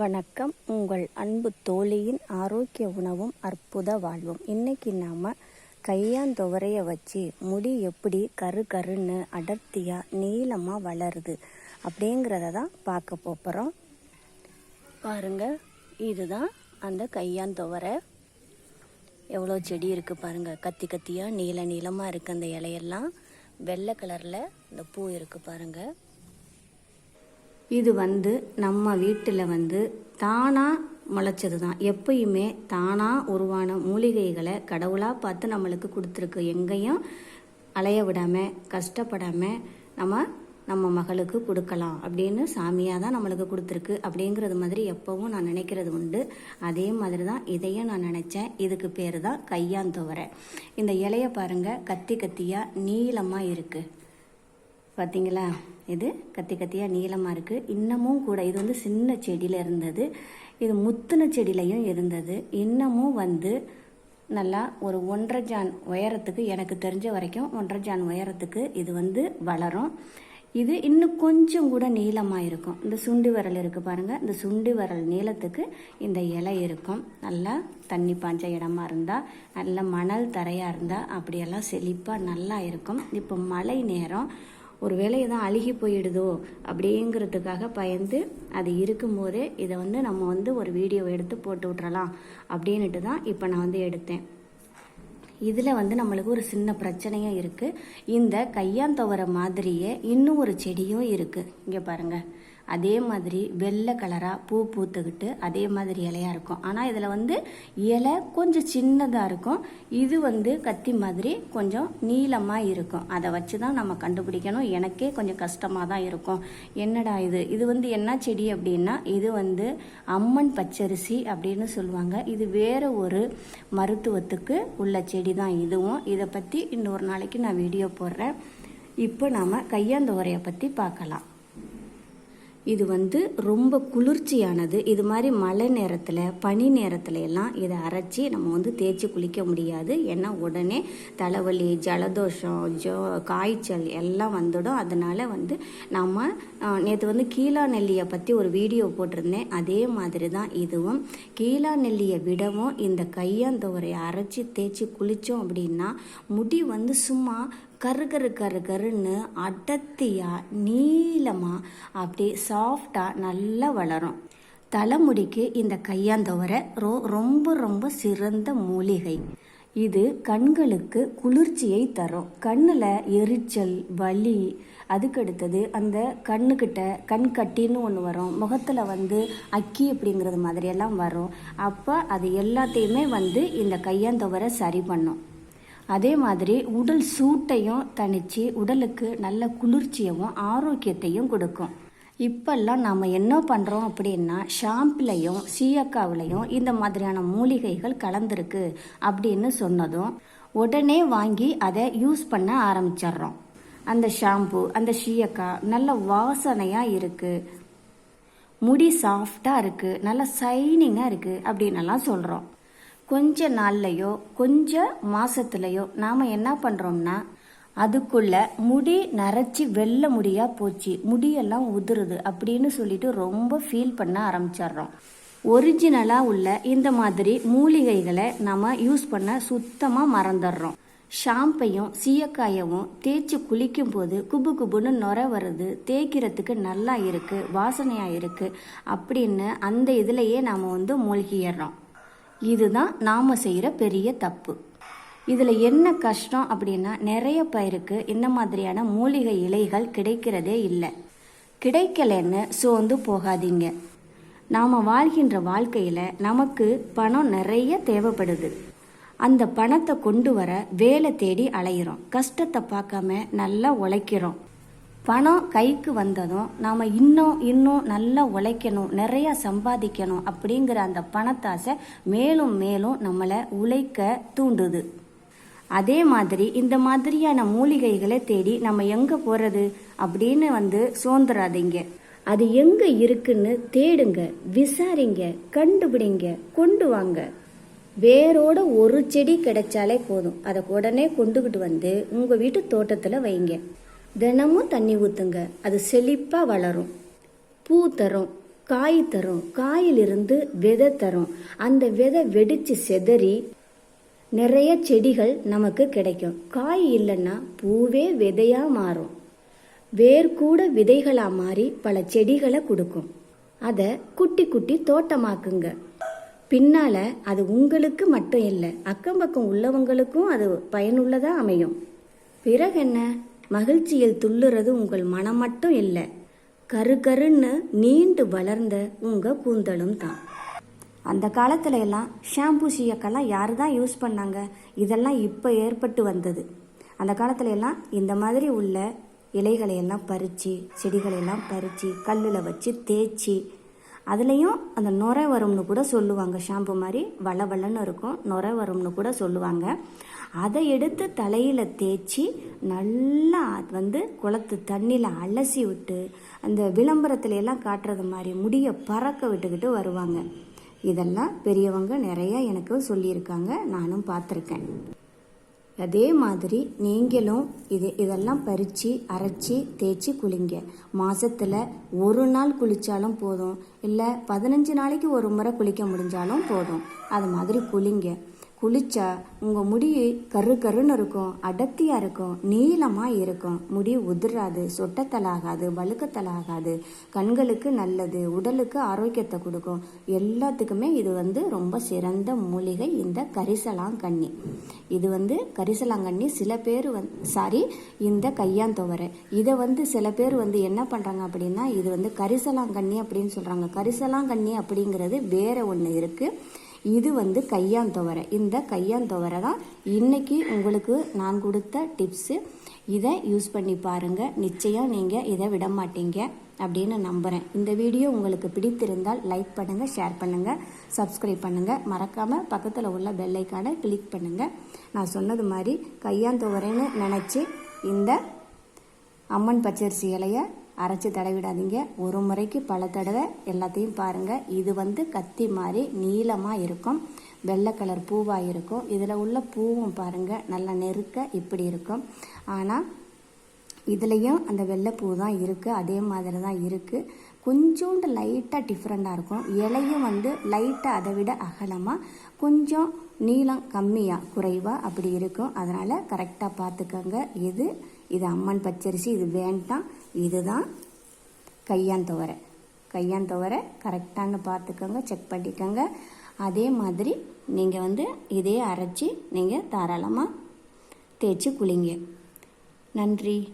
வணக்கம். உங்கள் அன்பு தோழியின் ஆரோக்கிய உணவும் அற்புத வாழ்வும். இன்னைக்கு நாம் கையாந்தொவரையை வச்சு முடி எப்படி கரு கருன்னு அடர்த்தியாக நீளமாக வளருது அப்படிங்கிறத தான் பார்க்க போகிறோம் பாருங்க இதுதான் அந்த கையாந்தொவரை. எவ்வளோ செடி இருக்குது பாருங்கள் கத்தி கத்தியாக நீல நீளமாக இருக்குது அந்த இலையெல்லாம். வெள்ளை கலரில் இந்த பூ இருக்குது பாருங்கள் இது வந்து நம்ம வீட்டில் வந்து தானாக முளைச்சது தான் எப்பயுமே தானாக உருவான மூலிகைகளை கடவுளாக பார்த்து நம்மளுக்கு கொடுத்துருக்கு. எங்கேயும் அலைய விடாமல் கஷ்டப்படாமல் நம்ம நம்ம மகளுக்கு கொடுக்கலாம். அப்படின்னு சாமியாக தான் நம்மளுக்கு கொடுத்துருக்கு. அப்படிங்கிறது மாதிரி எப்போவும் நான் நினைக்கிறது உண்டு. அதே மாதிரி தான் இதையும் நான் நினச்சேன். இதுக்கு பேர் தான் கையாந்தோவரை. இந்த இலைய பாருங்கள் கத்தி கத்தியாக நீளமாக இருக்குது பார்த்தீங்களா இது கத்தி கத்தியாக நீளமாக இருக்குது இன்னமும் கூட இது வந்து சின்ன செடியில் இருந்தது. இது முத்துன செடியிலையும் இருந்தது. இன்னமும் வந்து நல்லா ஒரு ஒன்றரை ஜான் உயரத்துக்கு எனக்கு தெரிஞ்ச வரைக்கும் ஒன்றரை ஜான் உயரத்துக்கு இது வந்து வளரும். இது இன்னும் கொஞ்சம் கூட நீளமாக இருக்கும். இந்த சுண்டு விரல் இருக்குது பாருங்கள் இந்த சுண்டு விரல் நீளத்துக்கு இந்த இலை இருக்கும். நல்லா தண்ணி பாஞ்ச இடமா இருந்தால் நல்ல மணல் தரையாக இருந்தால் அப்படியெல்லாம் செழிப்பாக நல்லா இருக்கும். இப்போ மழை நேரம். ஒரு வேலையை தான் அழுகி போயிடுதோ அப்படிங்கிறதுக்காக பயந்து அது இருக்கும்போதே இதை வந்து நம்ம வந்து ஒரு வீடியோ எடுத்து போட்டு விட்றலாம் அப்படின்ட்டு தான் இப்போ நான் வந்து எடுத்தேன். இதில் வந்து நம்மளுக்கு ஒரு சின்ன பிரச்சனையும் இருக்குது இந்த கையாந்தவரை மாதிரியே இன்னும் ஒரு செடியும் இருக்குது இங்கே பாருங்கள் அதே மாதிரி வெள்ளை கலராக பூ பூத்துக்கிட்டு அதே மாதிரி இலையாக இருக்கும். ஆனால் இதில் வந்து இலை கொஞ்சம் சின்னதாக இருக்கும். இது வந்து கத்தி மாதிரி கொஞ்சம் நீளமாக இருக்கும். அதை வச்சு தான் நம்ம கண்டுபிடிக்கணும். எனக்கே கொஞ்சம் கஷ்டமாக தான் இருக்கும். என்னடா இது? இது வந்து என்ன செடி அப்படின்னா இது வந்து அம்மன் பச்சரிசி அப்படின்னு சொல்லுவாங்க. இது வேறு ஒரு மருத்துவத்துக்கு உள்ள செடி தான் இதுவும். இதை பற்றி இன்னொரு நாளைக்கு நான் வீடியோ போடுறேன். இப்போ நாம் கையாந்த உரையை பற்றி பார்க்கலாம். இது வந்து ரொம்ப குளிர்ச்சியானது. இது மாதிரி மழை நேரத்தில் பனி நேரத்தில் எல்லாம் இதை அரைச்சி நம்ம வந்து தேய்ச்சி குளிக்க முடியாது. ஏன்னா உடனே தலைவலி ஜலதோஷம் ஜோ காய்ச்சல் எல்லாம் வந்துடும். அதனால் வந்து நம்ம நேற்று வந்து கீழா நெல்லியை பற்றி ஒரு வீடியோ போட்டிருந்தேன். அதே மாதிரி தான் இதுவும். கீழா நெல்லியை விடவும் இந்த கையாந்தோரையை அரைச்சி தேய்ச்சி குளித்தோம் அப்படின்னா முடி வந்து சும்மா கரு கரு கரு கருன்னு அடர்த்தியாக நீளமாக அப்படியே சாஃப்டாக நல்லா வளரும். தலைமுடிக்கு இந்த கையாந்தவரை ரோ ரொம்ப ரொம்ப சிறந்த மூலிகை. இது கண்களுக்கு குளிர்ச்சியை தரும். கண்ணில் எரிச்சல் வலி அதுக்கடுத்தது அந்த கண்ணுக்கிட்ட கண் கட்டின்னு ஒன்று வரும். முகத்தில் வந்து அக்கி அப்படிங்கிறது மாதிரியெல்லாம் வரும். அப்போ அது எல்லாத்தையுமே வந்து இந்த கையாந்தவரை சரி பண்ணும். அதே மாதிரி உடல் சூட்டையும் தணித்து உடலுக்கு நல்ல குளிர்ச்சியவும் ஆரோக்கியத்தையும் கொடுக்கும். இப்பெல்லாம் நாம் என்ன பண்ணுறோம் அப்படின்னா ஷாம்புலையும் சீயக்காவிலையும் இந்த மாதிரியான மூலிகைகள் கலந்துருக்கு அப்படின்னு சொன்னதும் உடனே வாங்கி அதை யூஸ் பண்ண ஆரம்பிச்சிடுறோம். அந்த ஷாம்பு அந்த ஷீயக்காய் நல்ல வாசனையாக இருக்குது முடி சாஃப்டாக இருக்குது நல்ல சைனிங்காக இருக்குது அப்படின்னெல்லாம் சொல்கிறோம் கொஞ்ச நாள்லையோ கொஞ்ச மாசத்துலையோ நாம் என்ன பண்ணுறோம்னா அதுக்குள்ள முடி நரைச்சி வெள்ளை முடியா போச்சு. முடியெல்லாம் உதிருது அப்படின்னு சொல்லிட்டு ரொம்ப ஃபீல் பண்ண ஆரம்பிச்சிடுறோம். ஒரிஜினலாக உள்ள இந்த மாதிரி மூலிகைகளை நம்ம யூஸ் பண்ண சுத்தமாக மறந்துடுறோம். ஷாம்பையும் சீயக்காயவும் தேய்ச்சி குளிக்கும் போது குபு குபுன்னு நுர வருது. தேய்க்கிறதுக்கு நல்லா இருக்குது வாசனையாக இருக்குது அப்படின்னு அந்த இதுலேயே நாம் வந்து மூழ்கிடுறோம். இதுதான் நாம் செய்கிற பெரிய தப்பு. இதில் என்ன கஷ்டம் அப்படின்னா நிறைய பயிருக்கு இந்த மாதிரியான மூலிகை இலைகள் கிடைக்கிறதே இல்லை. கிடைக்கலன்னு சோர்ந்து போகாதீங்க. நாம் வாழ்கின்ற வாழ்க்கையில் நமக்கு பணம் நிறைய தேவைப்படுது. அந்த பணத்தை கொண்டு வர வேலை தேடி அலையிறோம். கஷ்டத்தை பார்க்காம நல்லா உழைக்கிறோம். பணம் கைக்கு வந்ததும் நாம் இன்னும் இன்னும் நல்லா உழைக்கணும் நிறையா சம்பாதிக்கணும் அப்படிங்கிற அந்த பணத்தாசை மேலும் மேலும் நம்மளை உழைக்க தூண்டுது. அதே மாதிரி இந்த மாதிரியான மூலிகைகளை தேடி நம்ம எங்கே போகிறது அப்படின்னு வந்து சோந்துராதீங்க அது எங்கே இருக்குன்னு தேடுங்க விசாரிங்க கண்டுபிடிங்க கொண்டு வாங்க. வேரோட ஒரு செடி கிடைச்சாலே போதும். அதை உடனே கொண்டுகிட்டு வந்து உங்கள் வீட்டு தோட்டத்தில் வைங்க. தினமும் தண்ணி ஊற்றுங்க அது செழிப்பாக வளரும். பூ தரும் காய் தரும். காயிலிருந்து விதை தரும். அந்த விதை வெடித்து செதறி நிறைய செடிகள் நமக்கு கிடைக்கும். காய் இல்லைன்னா பூவே விதையாக மாறும். வேர் கூட மாறி பல செடிகளை கொடுக்கும். அதை குட்டி குட்டி தோட்டமாக்குங்க. பின்னால் அது உங்களுக்கு மட்டும் இல்லை அக்கம் பக்கம் உள்ளவங்களுக்கும் அது பயனுள்ளதாக அமையும். பிறகு என்ன? மகிழ்ச்சியில் துள்ளுறது உங்கள் மனம் மட்டும் இல்லை. கரு கருன்னு நீண்டு வளர்ந்த உங்க கூந்தலும் தான். அந்த காலத்துல எல்லாம் ஷாம்பு சீயக்கெல்லாம் யாரு தான் யூஸ் பண்ணாங்க? இதெல்லாம் இப்போ ஏற்பட்டு வந்தது. அந்த காலத்துல எல்லாம் இந்த மாதிரி உள்ள இலைகளையெல்லாம் பறித்து செடிகளையெல்லாம் பறித்து கல்லில் வச்சு தேய்ச்சி அதுலேயும் அந்த நுரை வரும்னு கூட சொல்லுவாங்க. ஷாம்பு மாதிரி வளவளன்னு இருக்கும். நுரை வரும்னு கூட சொல்லுவாங்க. அதை எடுத்து தலையில் தேய்ச்சி நல்லா வந்து குளத்து தண்ணியில் அலசி விட்டு அந்த விளம்பரத்துல எல்லாம் காட்டுறது மாதிரி முடியை பறக்க விட்டுக்கிட்டு வருவாங்க. இதெல்லாம் பெரியவங்க நிறையா எனக்கு சொல்லியிருக்காங்க. நானும் பார்த்துருக்கேன். அதே மாதிரி நீங்களும் இது இதெல்லாம் பறித்து அரைச்சி தேய்ச்சி குளிங்க. மாதத்தில் ஒரு நாள் குளித்தாலும் போதும். இல்லை பதினஞ்சு நாளைக்கு ஒரு முறை குளிக்க முடிஞ்சாலும் போதும். அது மாதிரி குளிங்க. குளிச்சா உங்கள் முடி கரு கருன்னு இருக்கும் அடர்த்தியாக இருக்கும் நீளமாக இருக்கும். முடி உதிராது சொட்டத்தலாகாது வழுக்கத்தலாகாது. கண்களுக்கு நல்லது உடலுக்கு ஆரோக்கியத்தை கொடுக்கும். எல்லாத்துக்குமே இது வந்து ரொம்ப சிறந்த மூலிகை இந்த கரிசலாங்கண்ணி. இது வந்து கரிசலாங்கண்ணி சில பேர் வந் சாரி இந்த கையாந்தொவரை இதை வந்து சில பேர் வந்து என்ன பண்ணுறாங்க அப்படின்னா இது வந்து கரிசலாங்கண்ணி அப்படின்னு சொல்கிறாங்க கரிசலாங்கண்ணி அப்படிங்கிறது வேற ஒன்று இருக்குது இது வந்து கையாந்தொவரை. இந்த கையாந்தொவரை தான் இன்றைக்கி உங்களுக்கு நான் கொடுத்த டிப்ஸு இதை யூஸ் பண்ணி பாருங்கள் நிச்சயம் நீங்கள் இதை விட மாட்டீங்க அப்படின்னு நம்புகிறேன் இந்த வீடியோ உங்களுக்கு பிடித்திருந்தால் லைக் பண்ணுங்கள் ஷேர் பண்ணுங்கள் சப்ஸ்கிரைப் பண்ணுங்கள் மறக்காமல் பக்கத்தில் உள்ள பெல்லைக்கான கிளிக் பண்ணுங்கள் நான் சொன்னது மாதிரி கையாந்தொவரைன்னு நினச்சி இந்த அம்மன் பச்சரிசி இலையை அரைச்சி தடவிடாதீங்க. ஒரு முறைக்கு பல தடவை எல்லாத்தையும் பாருங்கள் இது வந்து கத்தி மாதிரி நீளமாக இருக்கும். வெள்ளை கலர் பூவாக இருக்கும். இதில் உள்ள பூவும் பாருங்கள் நல்லா நெருக்க இப்படி இருக்கும். ஆனால் இதுலேயும் அந்த வெள்ளைப்பூ தான் இருக்குது அதே மாதிரி தான் இருக்குது கொஞ்சோண்டு லைட்டாக டிஃப்ரெண்ட்டாக இருக்கும். இலையும் வந்து லைட்டாக அதை விட அகலமாக கொஞ்சம் நீளம் கம்மியாக குறைவாக அப்படி இருக்கும். அதனால் கரெக்டாக பார்த்துக்கோங்க. இது இது அம்மன் பச்சரிசி. இது வேண்டாம். இதுதான் கையான் துவரை. கையான் துவரை கரெக்டானு பார்த்துக்கோங்க செக் பண்ணிக்கோங்க. அதே மாதிரி நீங்கள் வந்து இதே அரைச்சி நீங்கள் தாராளமாக தேய்ச்சி குளிங்க. நன்றி.